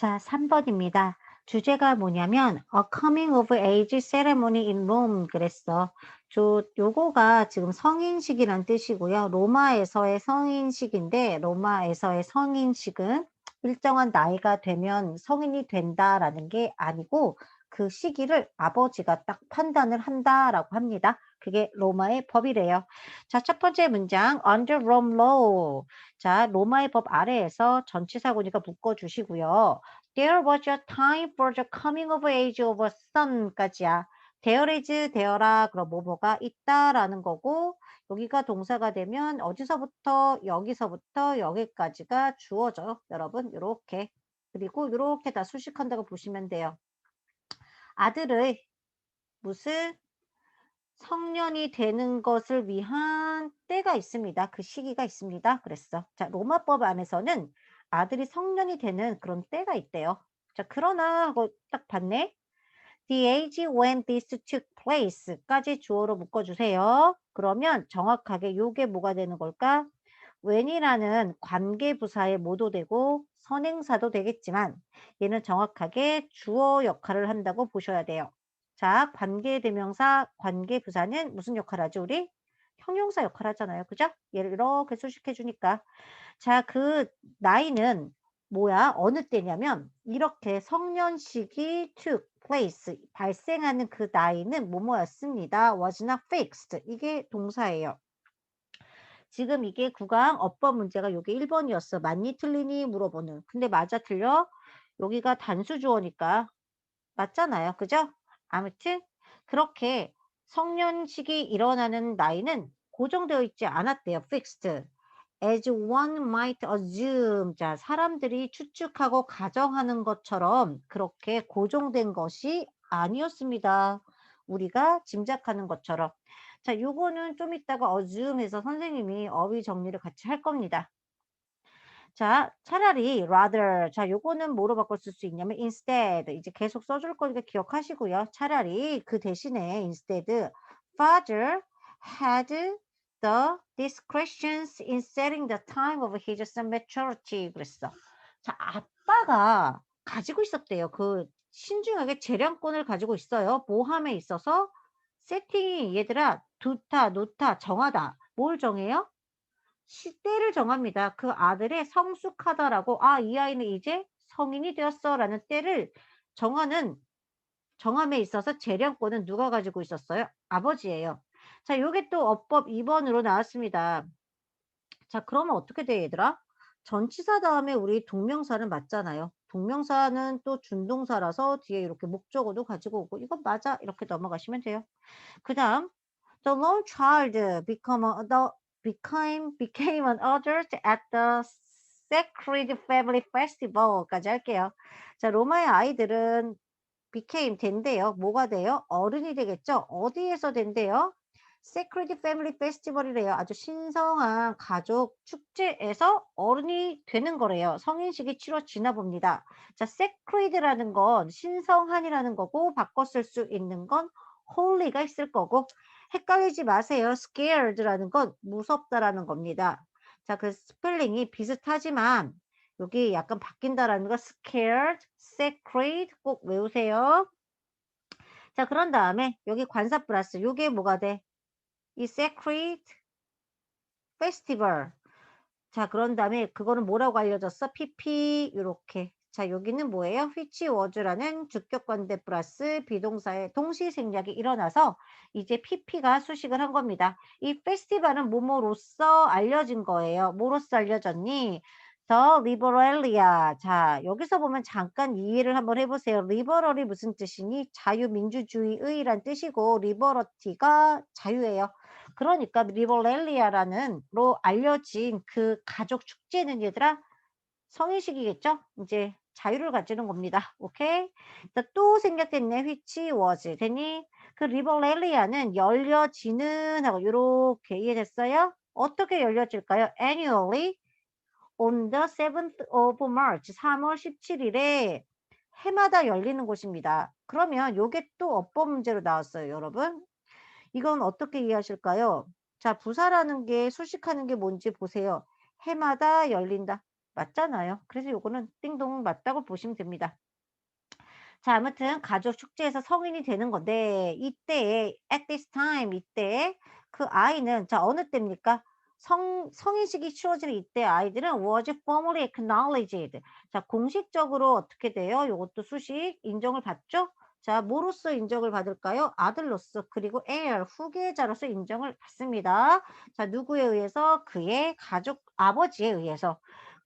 자, 3번입니다. 주제가 뭐냐면 A Coming of Age Ceremony in Rome 그랬어. 저 요거가 지금 성인식이란 뜻이고요. 로마에서의 성인식인데 로마에서의 성인식은 일정한 나이가 되면 성인이 된다라는 게 아니고 그 시기를 아버지가 딱 판단을 한다라고 합니다. 그게 로마의 법이래요. 자, 첫 번째 문장 under Rome law. 자, 로마의 법 아래에서 전치사고니까 묶어 주시고요. There was a time for the coming of age of a son까지야. there is 되어라 그럼 뭐뭐가 있다라는 거고 여기가 동사가 되면 어디서부터 여기서부터 여기까지가 주어져 여러분 이렇게 그리고 이렇게 다 수식한다고 보시면 돼요. 아들의 무슨 성년이 되는 것을 위한 때가 있습니다. 그 시기가 있습니다. 그랬어. 자, 로마법 안에서는 아들이 성년이 되는 그런 때가 있대요. 자, 그러나 하고 딱 봤네. The age when this took place까지 주어로 묶어주세요. 그러면 정확하게 요게 뭐가 되는 걸까? when이라는 관계부사에 모도되고 선행사도 되겠지만 얘는 정확하게 주어 역할을 한다고 보셔야 돼요. 자, 관계대명사, 관계부사는 무슨 역할 하죠, 우리? 형용사 역할 하잖아요. 그죠? 얘를 이렇게 수식해 주니까. 자, 그 나이는 뭐야? 어느 때냐면 이렇게 성년식이 took place 발생하는 그 나이는 뭐뭐였습니다. was not fixed. 이게 동사예요. 지금 이게 구강 어법 문제가 요게 1번이었어. 맞니 틀리니 물어보는. 근데 맞아 틀려? 여기가 단수 주어니까 맞잖아요. 그죠? 아무튼 그렇게 성년식이 일어나는 나이는 고정되어 있지 않았대요. fixed. as one might assume. 자, 사람들이 추측하고 가정하는 것처럼 그렇게 고정된 것이 아니었습니다. 우리가 짐작하는 것처럼. 자, 요거는 좀 이따가 assume해서 선생님이 어휘 정리를 같이 할 겁니다. 자, 차라리 rather. 자, 요거는 뭐로 쓸수 있냐면 instead. 이제 계속 써줄 거니까 기억하시고요. 차라리 그 대신에 instead father had the discretions in setting the time of his maturity 그랬어. 자, 아빠가 가지고 있었대요. 그 신중하게 재량권을 가지고 있어요. 모함에 있어서 세팅이 얘들아 두타, 놓다, 정하다. 뭘 정해요? 시대를 정합니다. 그 아들의 성숙하다라고 아, 이 아이는 이제 성인이 되었어 라는 때를 정하는 정함에 있어서 재량권은 누가 가지고 있었어요? 아버지예요. 자, 요게 또 어법 2번으로 나왔습니다. 자, 그러면 어떻게 돼, 얘들아? 전치사 다음에 우리 동명사는 맞잖아요. 동명사는 또 준동사라서 뒤에 이렇게 목적어도 가지고 오고 이건 맞아 이렇게 넘어가시면 돼요. 그 다음 The lone child become a, the, became, became an adult at the Sacred Family Festival까지 할게요. 자, 로마의 아이들은 became 된대요. 뭐가 돼요? 어른이 되겠죠? 어디에서 된대요? Sacred Family Festival이래요. 아주 신성한 가족 축제에서 어른이 되는 거래요. 성인식이 치러지나 봅니다. 자, sacred라는 건 신성한이라는 거고 쓸수 있는 건 holy가 있을 거고 헷갈리지 마세요. scared라는 건 무섭다라는 겁니다. 자, 그 스펠링이 비슷하지만 여기 약간 바뀐다라는 거 scared, sacred 꼭 외우세요. 자, 그런 다음에 여기 관사 플러스 요게 뭐가 돼? 이 sacred festival. 자, 그런 다음에 그거는 뭐라고 알려졌어? PP 이렇게. 자, 여기는 뭐예요? which was라는 주격 관대 플러스 비동사의 동시 생략이 일어나서 이제 PP가 수식을 한 겁니다. 이 페스티벌은 뭐뭐로써 알려진 거예요. 뭐로써 알려졌니? 더 리버럴리아. 자, 여기서 보면 잠깐 이해를 한번 해보세요. 리버럴이 무슨 뜻이니? 자유민주주의의란 뜻이고 리버러티가 자유예요. 그러니까 리버렐리아라는 로 알려진 그 가족 축제는 얘들아 성인식이겠죠? 이제 자유를 가지는 겁니다. 오케이? 또 생략됐네. which was. 되니? 그 리버렐리아는 열려지는 하고 이렇게 이해됐어요? 어떻게 열려질까요? annually on the 7th of March 3월 17일에 해마다 열리는 곳입니다. 그러면 요게 또 어법 문제로 나왔어요, 여러분. 이건 어떻게 이해하실까요? 자, 부사라는 게 수식하는 게 뭔지 보세요. 해마다 열린다. 맞잖아요. 그래서 요거는 띵동 맞다고 보시면 됩니다. 자, 아무튼 가족 축제에서 성인이 되는 건데 이때에 at this time 이때 그 아이는 자 어느 때입니까? 성 성인식이 치러지는 이때 아이들은 was formally acknowledged. 자, 공식적으로 어떻게 돼요? 요것도 수식 인정을 받죠? 자, 뭐로서 인정을 받을까요? 아들로서 그리고 heir 후계자로서 인정을 받습니다. 자, 누구에 의해서? 그의 가족 아버지에 의해서.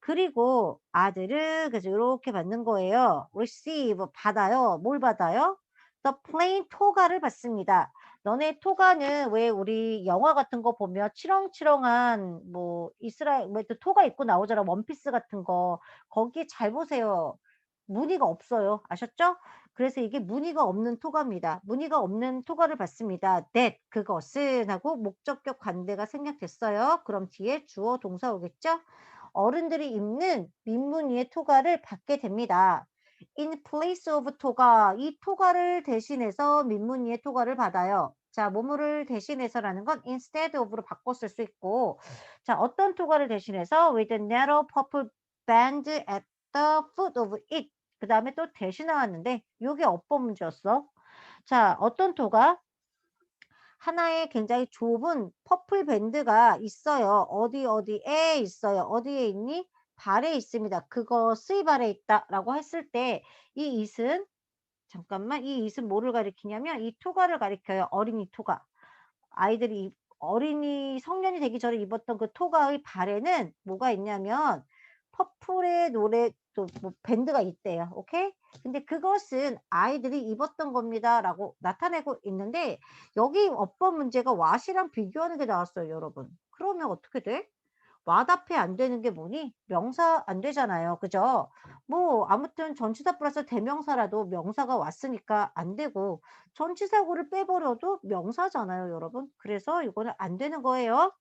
그리고 아들은 그래서 이렇게 받는 거예요. receive 받아요. 뭘 받아요? the plain 토가를 받습니다. 너네 토가는 왜 우리 영화 같은 거 보면 치렁치렁한 뭐 이스라엘 뭐또 토가 입고 나오잖아. 원피스 같은 거. 거기에 잘 보세요. 무늬가 없어요. 아셨죠? 그래서 이게 무늬가 없는 토가입니다. 무늬가 없는 토가를 받습니다. that 그것은 하고 목적격 관대가 생략됐어요. 그럼 뒤에 주어 동사 오겠죠? 어른들이 입는 민무늬의 토가를 받게 됩니다. in place of 토가, 이 토가를 대신해서 민무늬의 토가를 받아요. 자, 뭐뭐를 대신해서라는 건 instead of로 바꿨을 수 있고, 자, 어떤 토가를 대신해서 with a narrow purple band at the foot of it. 그 다음에 또 대신 나왔는데, 요게 어법 문제였어. 자, 어떤 토가? 하나의 굉장히 좁은 퍼플 밴드가 있어요. 어디 어디에 있어요. 어디에 있니? 발에 있습니다. 그것의 발에 있다라고 했을 때이 it은 잠깐만 이 it은 뭐를 가리키냐면 이 토가를 가리켜요. 어린이 토가. 아이들이 어린이 성년이 되기 전에 입었던 그 토가의 발에는 뭐가 있냐면 퍼플의 노래 또 뭐 밴드가 있대요. 오케이? 근데 그것은 아이들이 입었던 겁니다라고 나타내고 있는데 여기 어법 문제가 what이랑 비교하는 게 나왔어요, 여러분. 그러면 어떻게 돼? what 앞에 안 되는 게 뭐니? 명사 안 되잖아요. 그죠? 뭐 아무튼 전치사 플러스 대명사라도 명사가 왔으니까 안 되고 전치사구를 빼버려도 명사잖아요, 여러분. 그래서 이거는 안 되는 거예요.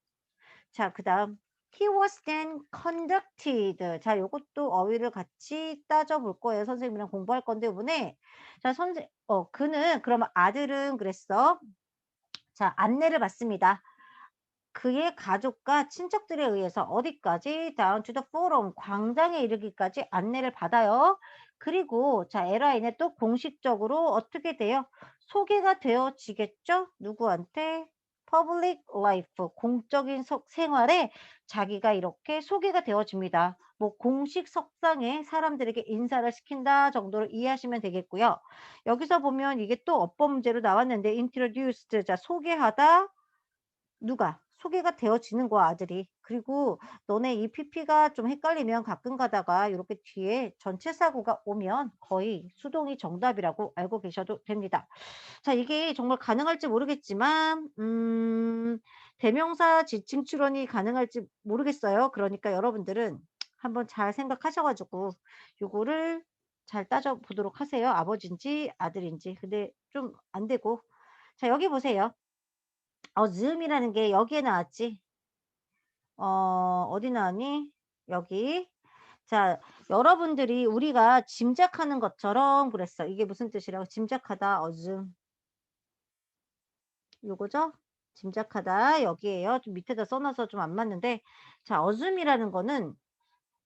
자, 그 다음 He was then conducted. 자, 요것도 어휘를 같이 따져볼 거예요. 선생님이랑 공부할 건데, 이번에. 자, 선생, 어, 그는, 그러면 아들은 그랬어. 자, 안내를 받습니다. 그의 가족과 친척들에 의해서 어디까지? down to the forum, 광장에 이르기까지 안내를 받아요. 그리고, 자, 에라인에 또 공식적으로 어떻게 돼요? 소개가 되어지겠죠? 누구한테? Public life, 공적인 생활에 자기가 이렇게 소개가 되어집니다. 뭐 공식 석상에 사람들에게 인사를 시킨다 정도로 이해하시면 되겠고요. 여기서 보면 이게 또 어법 문제로 나왔는데 introduced, 자 소개하다 누가 소개가 되어지는 거야 아들이. 그리고 너네 이 PP가 좀 헷갈리면 가끔 가다가 이렇게 뒤에 전체 사고가 오면 거의 수동이 정답이라고 알고 계셔도 됩니다. 자 이게 정말 가능할지 모르겠지만 음, 대명사 지칭 추론이 가능할지 모르겠어요. 그러니까 여러분들은 한번 잘 생각하셔가지고 요거를 잘 따져보도록 하세요. 아버지인지 아들인지. 근데 좀 안 되고. 자 여기 보세요. 어 즈음이라는 게 여기에 나왔지. 어 어디 나왔니? 여기. 자 여러분들이 우리가 짐작하는 것처럼 그랬어. 이게 무슨 뜻이라고? 짐작하다. 어즘. 요거죠? 짐작하다 여기에요. 좀 밑에다 써놔서 좀 안 맞는데 자 어즘이라는 거는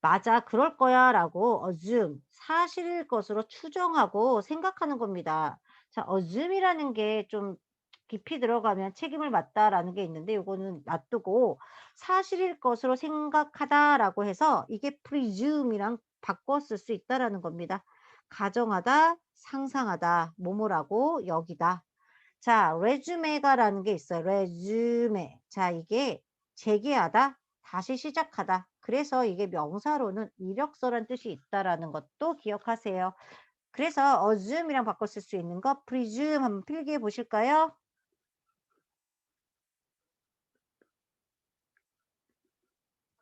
맞아 그럴 거야 라고 어즘 사실일 것으로 추정하고 생각하는 겁니다. 자 어즘이라는 게 좀 깊이 들어가면 책임을 맡다라는 게 있는데 요거는 놔두고 사실일 것으로 생각하다라고 해서 이게 presume이랑 쓸수 있다라는 겁니다. 가정하다, 상상하다, 뭐뭐라고 여기다. 자, resume가라는 게 있어요. resume. 자, 이게 재개하다, 다시 시작하다. 그래서 이게 명사로는 이력서란 뜻이 있다라는 것도 기억하세요. 그래서 assume이랑 쓸수 있는 거 presume 한번 필기해 보실까요?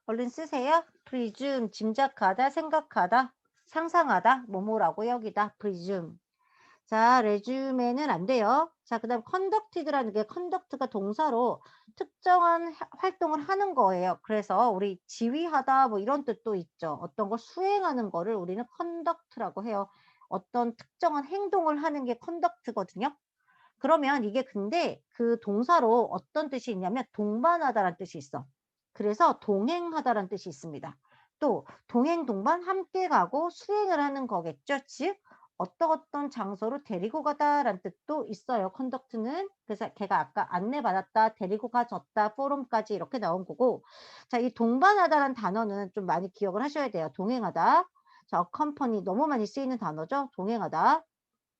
얼른 쓰세요. presume 짐작하다, 생각하다, 상상하다, 뭐뭐라고 여기다 presume. 자, resume는 안 돼요. 자, 그 다음 conducted라는 게 conduct가 동사로 특정한 활동을 하는 거예요. 그래서 우리 지휘하다 뭐 이런 뜻도 있죠. 어떤 걸 수행하는 거를 우리는 conduct라고 해요. 어떤 특정한 행동을 하는 게 conduct거든요. 그러면 이게 근데 그 동사로 어떤 뜻이 있냐면 동반하다라는 뜻이 있어. 그래서 동행하다라는 뜻이 있습니다. 또 동행 동반 함께 가고 수행을 하는 거겠죠. 즉 어떤 어떤 장소로 데리고 가다라는 뜻도 있어요. 컨덕트는 그래서 걔가 아까 안내받았다, 데리고 가졌다, 포럼까지 이렇게 나온 거고 자, 이 동반하다라는 단어는 좀 많이 기억을 하셔야 돼요. 동행하다. 자, accompany 너무 많이 쓰이는 단어죠. 동행하다.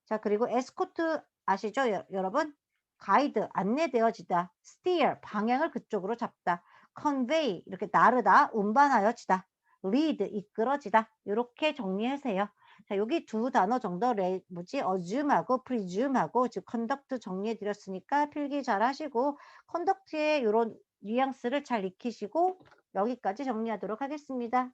자, 그리고 에스코트 아시죠? 여, 여러분? 가이드, 안내되어지다. steer, 방향을 그쪽으로 잡다. Convey, 이렇게 나르다, 운반하여 지다. lead, 이끌어지다. 이렇게 정리하세요. 자, 여기 두 단어 정도 레, 뭐지? assume하고 presume하고 즉 conduct 정리해 드렸으니까 필기 잘 하시고 conduct의 이런 뉘앙스를 잘 익히시고 여기까지 정리하도록 하겠습니다.